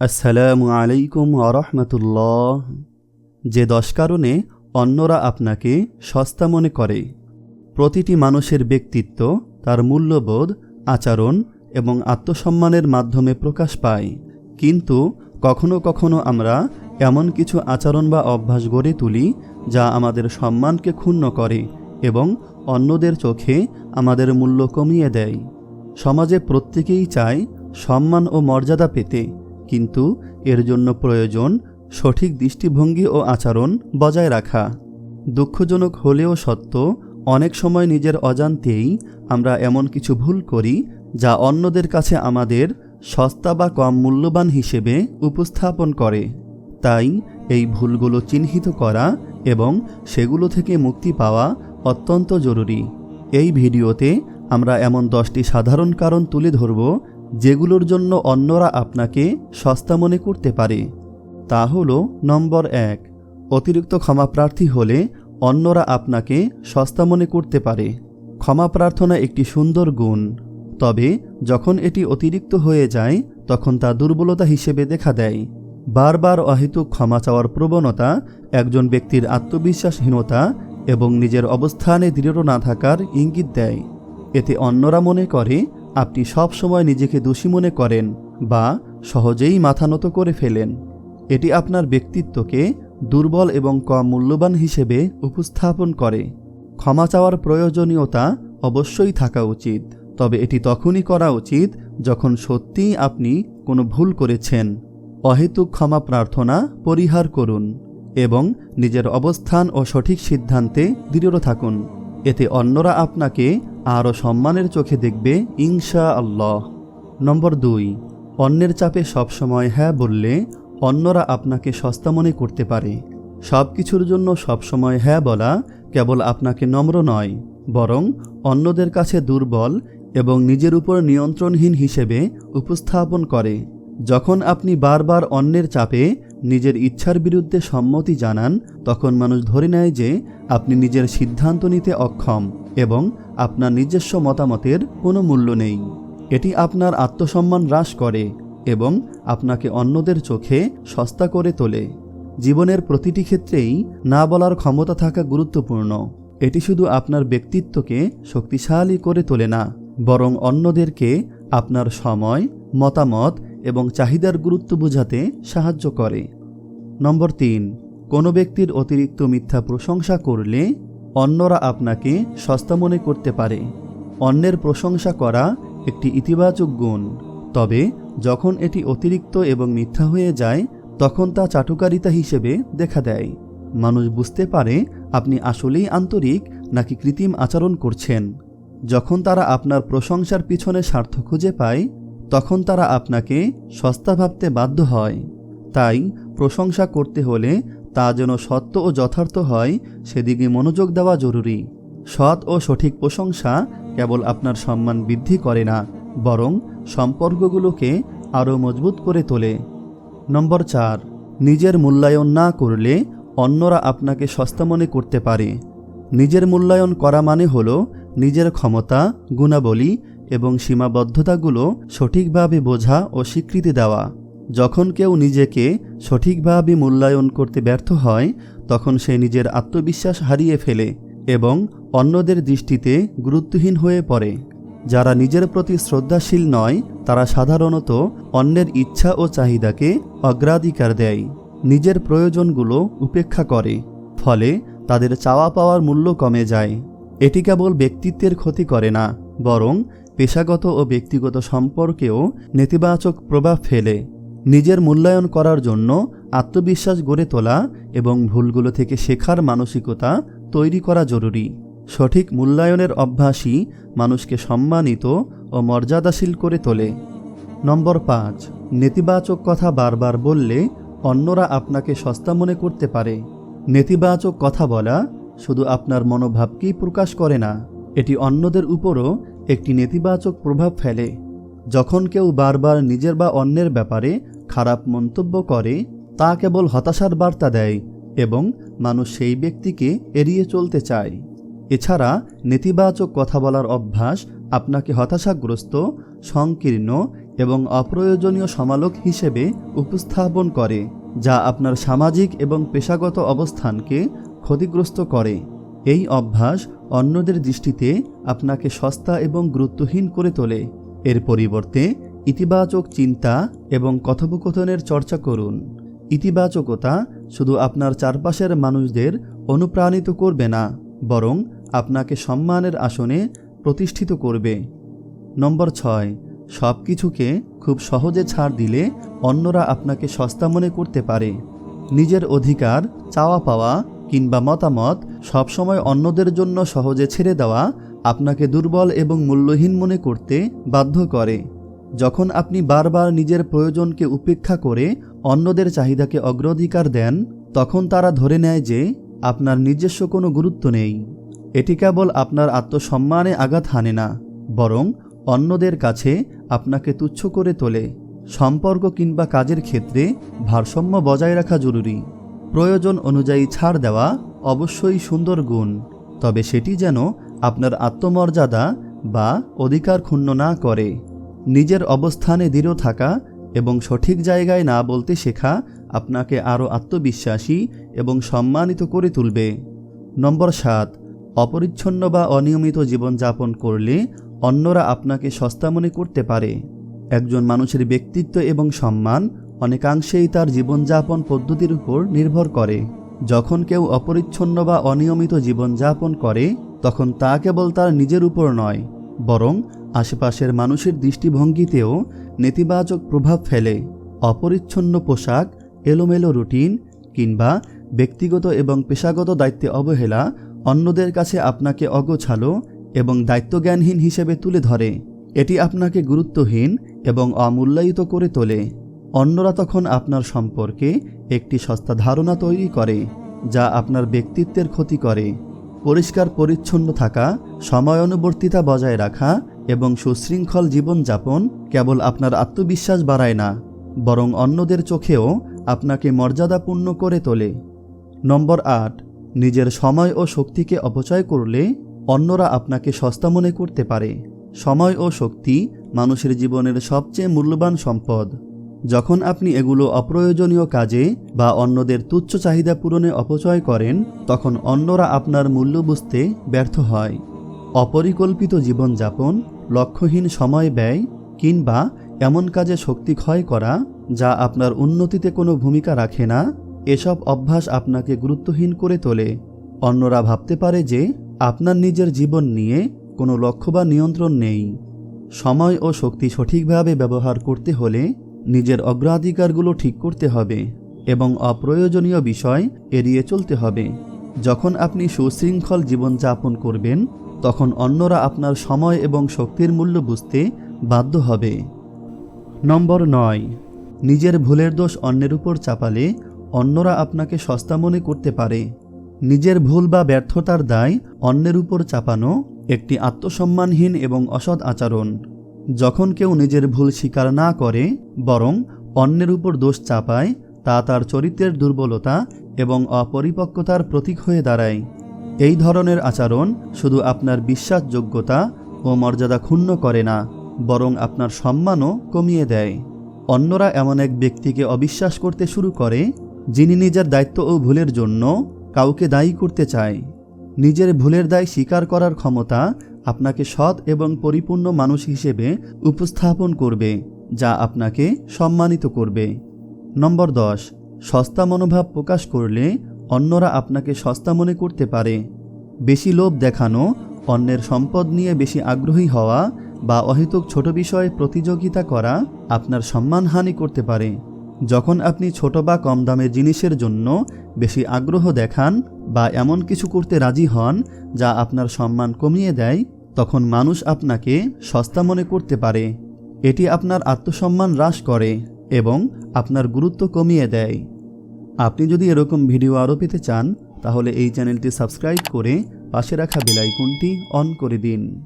আসসালামু আলাইকুম আরহামতুল্লাহ। যে দশ কারণে অন্যরা আপনাকে সস্তা মনে করে, প্রতিটি মানুষের ব্যক্তিত্ব তার মূল্যবোধ, আচরণ এবং আত্মসম্মানের মাধ্যমে প্রকাশ পায়। কিন্তু কখনো কখনো আমরা এমন কিছু আচরণ বা অভ্যাস গড়ে তুলি যা আমাদের সম্মানকে ক্ষুণ্ণ করে এবং অন্যদের চোখে আমাদের মূল্য কমিয়ে দেয়। সমাজে প্রত্যেকেই চায় সম্মান ও মর্যাদা পেতে। কিন্তু এর জন্য প্রয়োজন সঠিক দৃষ্টিভঙ্গি ও আচরণ বজায় রাখা। দুঃখজনক হলেও সত্য, অনেক সময় নিজের অজান্তেই আমরা এমন কিছু ভুল করি যা অন্যদের কাছে আমাদের সস্তা বা কম মূল্যবান হিসেবে উপস্থাপন করে। তাই এই ভুলগুলো চিহ্নিত করা এবং সেগুলো থেকে মুক্তি পাওয়া অত্যন্ত জরুরি। এই ভিডিওতে আমরা এমন দশটি সাধারণ কারণ তুলে ধরব যেগুলোর জন্য অন্যরা আপনাকে সস্তা মনে করতে পারে, তা হল নম্বর এক, অতিরিক্ত ক্ষমা প্রার্থী হলে অন্যরা আপনাকে সস্তা মনে করতে পারে। ক্ষমা প্রার্থনা একটি সুন্দর গুণ, তবে যখন এটি অতিরিক্ত হয়ে যায়, তখন তা দুর্বলতা হিসেবে দেখা দেয়। বারবার অহেতুক ক্ষমা চাওয়ার প্রবণতা, একজন ব্যক্তির আত্মবিশ্বাসহীনতা এবং নিজের অবস্থানে দৃঢ় না থাকার ইঙ্গিত দেয়। এতে অন্যরা মনে করে আপনি সব সময় নিজেকে দোষী মনে করেন বা সহজেই মাথা নত করে ফেলেন। এটি আপনার ব্যক্তিত্বকে দুর্বল এবং কম মূল্যবান হিসেবে উপস্থাপন করে। ক্ষমা চাওয়ার প্রয়োজনীয়তা অবশ্যই থাকা উচিত, তবে এটি তখনই করা উচিত যখন সত্যিই আপনি কোনো ভুল করেছেন। অহেতুক ক্ষমা প্রার্থনা পরিহার করুন এবং নিজের অবস্থান ও সঠিক সিদ্ধান্তে দৃঢ় থাকুন। এতে অন্যরা আপনাকে আরও সম্মানের চোখে দেখবে ইনশা আল্লাহ নম্বর দুই, অন্যের চাপে সবসময় হ্যাঁ বললে অন্যরা আপনাকে সস্তা মনে করতে পারে। সব কিছুর জন্য সবসময় হ্যাঁ বলা কেবল আপনাকে নম্র নয়, বরং অন্যদের কাছে দুর্বল এবং নিজের উপর নিয়ন্ত্রণহীন হিসেবে উপস্থাপন করে। যখন আপনি বারবার অন্যের চাপে নিজের ইচ্ছার বিরুদ্ধে সম্মতি জানান, তখন মানুষ ধরে নেয় যে, আপনি নিজের সিদ্ধান্ত নিতে অক্ষম এবং আপনার নিজস্ব মতামতের কোনো মূল্য নেই। এটি আপনার আত্মসম্মান হ্রাস করে এবং আপনাকে অন্যদের চোখে সস্তা করে তোলে। জীবনের প্রতিটি ক্ষেত্রেই না বলার ক্ষমতা থাকা গুরুত্বপূর্ণ। এটি শুধু আপনার ব্যক্তিত্বকে শক্তিশালী করে তোলে না, বরং অন্যদেরকে আপনার সময়, মতামত এবং চাহিদার গুরুত্ব বোঝাতে সাহায্য করে। নম্বর তিন, কোনো ব্যক্তির অতিরিক্ত মিথ্যা প্রশংসা করলে অন্যরা আপনাকে সস্তা মনে করতে পারে। অন্যের প্রশংসা করা একটি ইতিবাচক গুণ। তবে যখন এটি অতিরিক্ত এবং মিথ্যা হয়ে যায়, তখন তা চাটুকারিতা হিসেবে দেখা দেয়। মানুষ বুঝতে পারে আপনি আসলেই আন্তরিক নাকি কৃত্রিম আচরণ করছেন। যখন তারা আপনার প্রশংসার পিছনে স্বার্থ খুঁজে পায় তখন তারা আপনাকে সস্তা ভাবতে বাধ্য হয়। তাই প্রশংসা করতে হলে তা যেন সত্য ও যথার্থ হয়, সেদিকে মনোযোগ দেওয়া জরুরি। সৎ ও সঠিক প্রশংসা কেবল আপনার সম্মান বৃদ্ধি করে না, বরং সম্পর্কগুলোকে আরও মজবুত করে তোলে। নম্বর চার, নিজের মূল্যায়ন না করলে অন্যরা আপনাকে সস্তা মনে করতে পারে। নিজের মূল্যায়ন করা মানে হল নিজের ক্ষমতা, গুণাবলী এবং সীমাবদ্ধতাগুলো সঠিকভাবে বোঝা ও স্বীকৃতি দেওয়া। যখন কেউ নিজেকে সঠিকভাবে মূল্যায়ন করতে ব্যর্থ হয়, তখন সে নিজের আত্মবিশ্বাস হারিয়ে ফেলে এবং অন্যদের দৃষ্টিতে গুরুত্বহীন হয়ে পড়ে। যারা নিজের প্রতি শ্রদ্ধাশীল নয়, তারা সাধারণত অন্যের ইচ্ছা ও চাহিদাকে অগ্রাধিকার দেয়, নিজের প্রয়োজনগুলো উপেক্ষা করে, ফলে তাদের চাওয়া পাওয়ার মূল্য কমে যায়। এটি কেবল ব্যক্তিত্বের ক্ষতি করে না, বরং পেশাগত ও ব্যক্তিগত সম্পর্কেও নেতিবাচক প্রভাব ফেলে। নিজের মূল্যায়ন করার জন্য আত্মবিশ্বাস গড়ে তোলা এবং ভুলগুলো থেকে শেখার মানসিকতা তৈরি করা জরুরি। সঠিক মূল্যায়নের অভ্যাসই মানুষকে সম্মানিত ও মর্যাদাশীল করে তোলে। নম্বর পাঁচ, নেতিবাচক কথা বারবার বললে অন্যরা আপনাকে সস্তা মনে করতে পারে। নেতিবাচক কথা বলা শুধু আপনার মনোভাবকেই প্রকাশ করে না, এটি অন্যদের উপরও একটি নেতিবাচক প্রভাব ফেলে। যখন কেউ বারবার নিজের বা অন্যের ব্যাপারে খারাপ মন্তব্য করে, তা কেবল হতাশার বার্তা দেয় এবং মানুষ সেই ব্যক্তিকে এড়িয়ে চলতে চায়। এছাড়া নেতিবাচক কথা বলার অভ্যাস আপনাকে হতাশাগ্রস্ত, সংকীর্ণ এবং অপ্রয়োজনীয় সমালোক হিসেবে উপস্থাপন করে, যা আপনার সামাজিক এবং পেশাগত অবস্থানকে ক্ষতিগ্রস্ত করে। এই অভ্যাস অন্যদের দৃষ্টিতে আপনাকে সস্তা এবং গুরুত্বহীন করে তোলে। এর পরিবর্তে ইতিবাচক চিন্তা এবং কথোপকথনের চর্চা করুন। ইতিবাচকতা শুধু আপনার চারপাশের মানুষদের অনুপ্রাণিত করবে না, বরং আপনাকে সম্মানের আসনে প্রতিষ্ঠিত করবে। নম্বর ছয় সব কিছুকে খুব সহজে ছাড় দিলে অন্যরা আপনাকে সস্তা মনে করতে পারে। নিজের অধিকার, চাওয়া পাওয়া কিংবা মতামত সবসময় অন্যদের জন্য সহজে ছেড়ে দেওয়া আপনাকে দুর্বল এবং মূল্যহীন মনে করতে বাধ্য করে। যখন আপনি বারবার নিজের প্রয়োজনকে উপেক্ষা করে অন্যদের চাহিদাকে অগ্রাধিকার দেন, তখন তারা ধরে নেয় যে আপনার নিজস্ব কোনো গুরুত্ব নেই। এটি কেবল আপনার আত্মসম্মানে আঘাত হানে না, বরং অন্যদের কাছে আপনাকে তুচ্ছ করে তোলে। সম্পর্ক কিংবা কাজের ক্ষেত্রে ভারসাম্য বজায় রাখা জরুরি। প্রয়োজন অনুযায়ী ছাড় দেওয়া অবশ্যই সুন্দর গুণ, তবে সেটি যেন আপনার আত্মমর্যাদা বা অধিকার ক্ষুণ্ণ না করে। নিজের অবস্থানে দৃঢ় থাকা এবং সঠিক জায়গায় না বলতে শেখা আপনাকে আরও আত্মবিশ্বাসী এবং সম্মানিত করে তুলবে। নম্বর সাত, অপরিচ্ছন্ন বা অনিয়মিত জীবনযাপন করলে অন্যরা আপনাকে সস্তা মনে করতে পারে। একজন মানুষের ব্যক্তিত্ব এবং সম্মান অনেকাংশেই তার জীবনযাপন পদ্ধতির উপর নির্ভর করে। যখন কেউ অপরিচ্ছন্ন বা অনিয়মিত জীবনযাপন করে, তখন তা কেবল তার নিজের উপর নয়, বরং আশেপাশের মানুষের দৃষ্টিভঙ্গিতেও নেতিবাচক প্রভাব ফেলে। অপরিচ্ছন্ন পোশাক, এলোমেলো রুটিন কিংবা ব্যক্তিগত এবং পেশাগত দায়িত্বে অবহেলা অন্যদের কাছে আপনাকে অগোছালো এবং দায়িত্বজ্ঞানহীন হিসেবে তুলে ধরে। এটি আপনাকে গুরুত্বহীন এবং অমূল্যায়িত করে তোলে। অন্যরা তখন আপনার সম্পর্কে একটি সস্তা ধারণা তৈরি করে, যা আপনার ব্যক্তিত্বের ক্ষতি করে। পরিষ্কার পরিচ্ছন্ন থাকা, সময়ানুবর্তিতা বজায় রাখা এবং সুশৃঙ্খল জীবনযাপন কেবল আপনার আত্মবিশ্বাস বাড়ায় না, বরং অন্যদের চোখেও আপনাকে মর্যাদাপূর্ণ করে তোলে। নম্বর আট, নিজের সময় ও শক্তিকে অপচয় করলে অন্যরা আপনাকে সস্তা মনে করতে পারে। সময় ও শক্তি মানুষের জীবনের সবচেয়ে মূল্যবান সম্পদ। যখন আপনি এগুলো অপ্রয়োজনীয় কাজে বা অন্যদের তুচ্ছ চাহিদা পূরণে অপচয় করেন, তখন অন্যরা আপনার মূল্য বুঝতে ব্যর্থ হয়। অপরিকল্পিত জীবনযাপন, লক্ষ্যহীন সময় ব্যয়, কিংবা এমন কাজে শক্তি ক্ষয় করা, যা আপনার উন্নতিতে কোনো ভূমিকা রাখে না, এসব অভ্যাস আপনাকে গুরুত্বহীন করে তোলে। অন্যরা ভাবতে পারে যে, আপনার নিজের জীবন নিয়ে কোনো লক্ষ্য বা নিয়ন্ত্রণ নেই। সময় ও শক্তি সঠিকভাবে ব্যবহার করতে হলে নিজের অগ্রাধিকারগুলো ঠিক করতে হবে এবং অপ্রয়োজনীয় বিষয় এড়িয়ে চলতে হবে। যখন আপনি সুশৃঙ্খল জীবনযাপন করবেন, তখন অন্যরা আপনার সময় এবং শক্তির মূল্য বুঝতে বাধ্য হবে। নম্বর নয়, নিজের ভুলের দোষ অন্যের উপর চাপালে অন্যরা আপনাকে সস্তা মনে করতে পারে। নিজের ভুল বা ব্যর্থতার দায় অন্যের উপর চাপানো একটি আত্মসম্মানহীন এবং অসৎ আচরণ। যখন কেউ নিজের ভুল স্বীকার না করে, বরং অন্যের উপর দোষ চাপায়, তা তার চরিত্রের দুর্বলতা এবং অপরিপক্কতার প্রতীক হয়ে দাঁড়ায়। এই ধরনের আচরণ শুধু আপনার বিশ্বাসযোগ্যতা ও মর্যাদা ক্ষুণ্ণ করে না, বরং আপনার সম্মানও কমিয়ে দেয়। অন্যরা এমন এক ব্যক্তিকে অবিশ্বাস করতে শুরু করে, যিনি নিজের দায়িত্ব ও ভুলের জন্য কাউকে দায়ী করতে চায়। নিজের ভুলের দায় স্বীকার করার ক্ষমতা আপনাকে সৎ এবং পরিপূর্ণ মানুষ হিসেবে উপস্থাপন করবে, যা আপনাকে সম্মানিত করবে। নম্বর দশ, সস্তা মনোভাব প্রকাশ করলে অন্যরা আপনাকে সস্তা মনে করতে পারে। বেশি লোভ দেখানো, অন্যের সম্পদ নিয়ে বেশি আগ্রহী হওয়া বা অহেতুক ছোট বিষয়ে প্রতিযোগিতা করা আপনার সম্মানহানি করতে পারে। যখন আপনি ছোট বা কম দামের জিনিসের জন্য বেশি আগ্রহ দেখান বা এমন কিছু করতে রাজি হন যা আপনার সম্মান কমিয়ে দেয়, তখন মানুষ আপনাকে সস্তা মনে করতে পারে। এটি আপনার আত্মসম্মান হ্রাস করে এবং আপনার গুরুত্ব কমিয়ে দেয়। আপনি যদি এরকম ভিডিও আরও পেতে চান, তাহলে এই চ্যানেলটি সাবস্ক্রাইব করে পাশে রাখা বেলাইকনটি অন করে দিন।